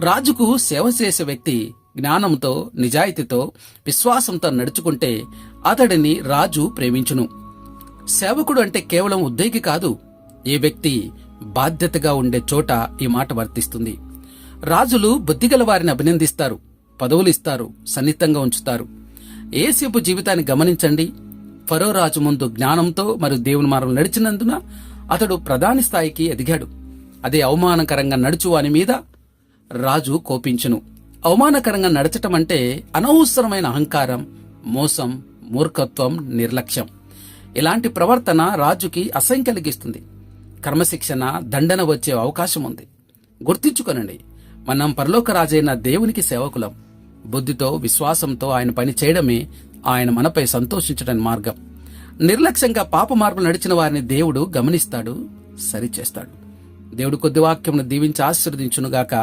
రాజుకు సేవ చేసే వ్యక్తి జ్ఞానంతో నిజాయితీతో విశ్వాసంతో నడుచుకుంటే అతడిని రాజు ప్రేమించును. సేవకుడు అంటే కేవలం ఉద్యోగి కాదు ఏ వ్యక్తి బాధ్యతగా ఉండే చోట ఈ మాట వర్తిస్తుంది. రాజులు బుద్ధిగల వారిని అభినందిస్తారు పదవులు ఇస్తారు సన్నిహితంగా ఉంచుతారు. ఏసేపు జీవితాన్ని గమనించండి. ఫరో రాజు ముందు జ్ఞానంతో మరియు దేవుని మార్గం నడిచినందున అతడు ప్రధాని స్థాయికి ఎదిగాడు. అదే అవమానకరంగా నడుచు వాని మీద రాజు కోపించును. అవమానకరంగా నడచటం అంటే అనవసరమైన అహంకారం మోసం మూర్ఖత్వం నిర్లక్ష్యం. ఇలాంటి ప్రవర్తన రాజుకి అసహ్యం కలిగిస్తుంది. కర్మశిక్షణ దండన వచ్చే అవకాశం ఉంది గుర్తించుకొనండి మనం పరలోక రాజైన దేవునికి సేవకులం. బుద్ధితో విశ్వాసంతో ఆయన పని చేయడమే ఆయన మనపై సంతోషించడం మార్గం. నిర్లక్ష్యంగా పాప మార్పులు నడిచిన వారిని దేవుడు గమనిస్తాడు సరిచేస్తాడు. దేవుడు కొద్ది వాక్యమును దీవించి ఆశీర్వదించునుగాక